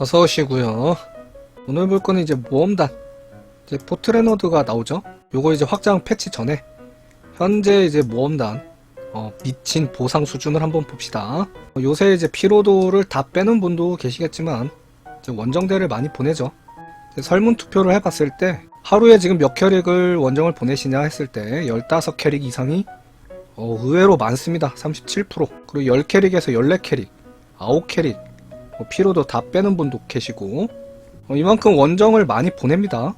어서 오시고요. 오늘 볼 거는 이제 모험단. 이제 포트레너드가 나오죠. 요거 이제 확장 패치 전에 현재 이제 모험단 어, 미친 보상 수준을 한번 봅시다. 어, 요새 이제 피로도를 다 빼는 분도 계시겠지만 원정대를 많이 보내죠. 이제 설문 투표를 해봤을 때 하루에 지금 몇 캐릭을 원정을 보내시냐 했을 때 15캐릭 이상이 어, 의외로 많습니다. 37%. 그리고 10캐릭에서 14캐릭, 9캐릭, 뭐 피로도 다 빼는 분도 계시고 어, 이만큼 원정을 많이 보냅니다.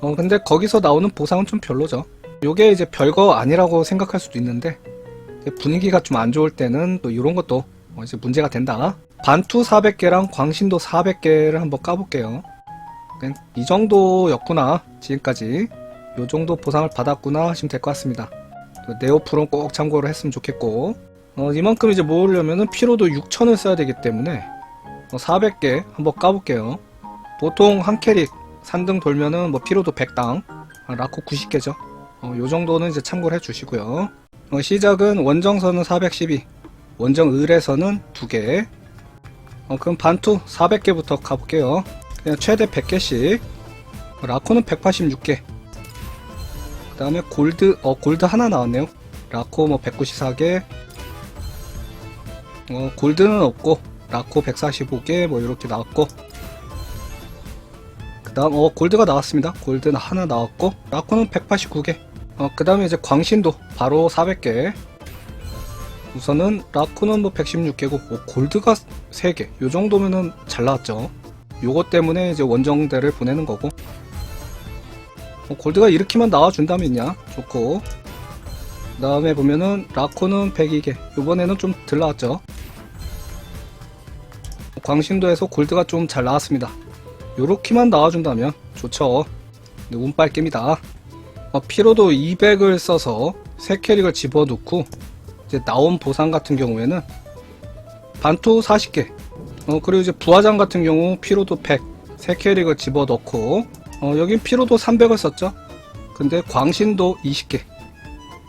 어, 근데 거기서 나오는 보상은 좀 별로죠. 요게 이제 별거 아니라고 생각할 수도 있는데 분위기가 좀 안 좋을 때는 또 이런 것도 어, 이제 문제가 된다. 반투 400개랑 광신도 400개를 한번 까볼게요. 그냥 이 정도였구나 지금까지 요 정도 보상을 받았구나 하시면 될 것 같습니다. 또 네오프론 꼭 참고를 했으면 좋겠고 어, 이만큼 이제 모으려면은 피로도 6000을 써야 되기 때문에 어, 400개 한번 까볼게요. 보통 한 캐릭 산등 돌면은 뭐 피로도 100당, 아, 라코 90개죠. 어, 요 정도는 이제 참고를 해주시고요. 어, 시작은 원정선은 412, 원정 을에서는 2개. 어, 그럼 반투 400개부터 가볼게요. 그냥 최대 100개씩. 라코는 186개. 그 다음에 골드, 어, 골드 하나 나왔네요. 라코 뭐 194개. 어, 골드는 없고, 라코 145개, 뭐 이렇게 나왔고. 그 다음, 어, 골드가 나왔습니다. 골드는 하나 나왔고, 라코는 189개. 어, 그 다음에 이제 광신도 바로 400개. 우선은 라코는 뭐 116개고, 어, 골드가 3개. 요 정도면은 잘 나왔죠. 요것 때문에 이제 원정대를 보내는 거고. 어, 골드가 이렇게만 나와준다면야 좋고. 그 다음에 보면은 라코는 102개. 요번에는 좀 덜 나왔죠. 광신도에서 골드가 좀 잘 나왔습니다. 요렇게만 나와준다면 좋죠. 근데 운빨 깹니다. 어, 피로도 200을 써서 3캐릭을 집어넣고 이제 나온 보상 같은 경우에는 반투 40개 어, 그리고 이제 부화장 같은 경우 피로도 100 3캐릭을 집어넣고 어, 여긴 피로도 300을 썼죠. 근데 광신도 20개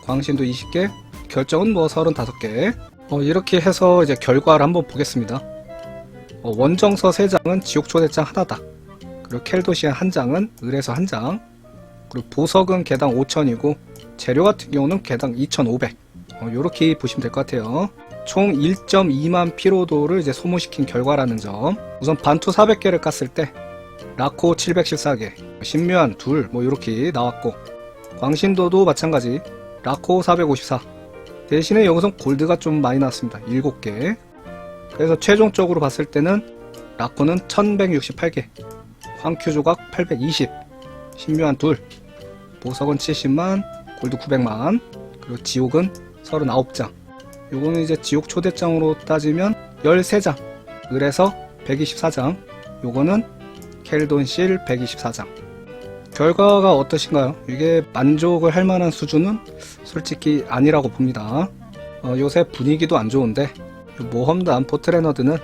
광신도 20개 결정은 뭐 35개 어, 이렇게 해서 이제 결과를 한번 보겠습니다. 어, 원정서 3장은 지옥초 대장 하나다. 그리고 켈도시안 한 장은 을에서 한 장. 그리고 보석은 개당 5천이고 재료 같은 경우는 개당 2,500. 어, 요렇게 보시면 될 것 같아요. 총 1.2만 피로도를 이제 소모시킨 결과라는 점. 우선 반투 400개를 깠을 때 라코 714개, 신묘한 둘, 뭐 요렇게 나왔고 광신도도 마찬가지 라코 454. 대신에 여기선 골드가 좀 많이 나왔습니다. 7개. 그래서 최종적으로 봤을 때는 라코는 1168개, 황큐 조각 820, 신묘한 둘, 보석은 70만, 골드 900만, 그리고 지옥은 39장. 요거는 이제 지옥 초대장으로 따지면 13장, 을에서 124장, 요거는 켈돈실 124장. 결과가 어떠신가요? 이게 만족을 할 만한 수준은 솔직히 아니라고 봅니다. 어, 요새 분위기도 안 좋은데 모험단 포트레너드는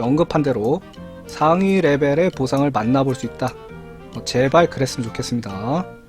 언급한 대로 상위 레벨의 보상을 만나볼 수 있다. 어, 제발 그랬으면 좋겠습니다.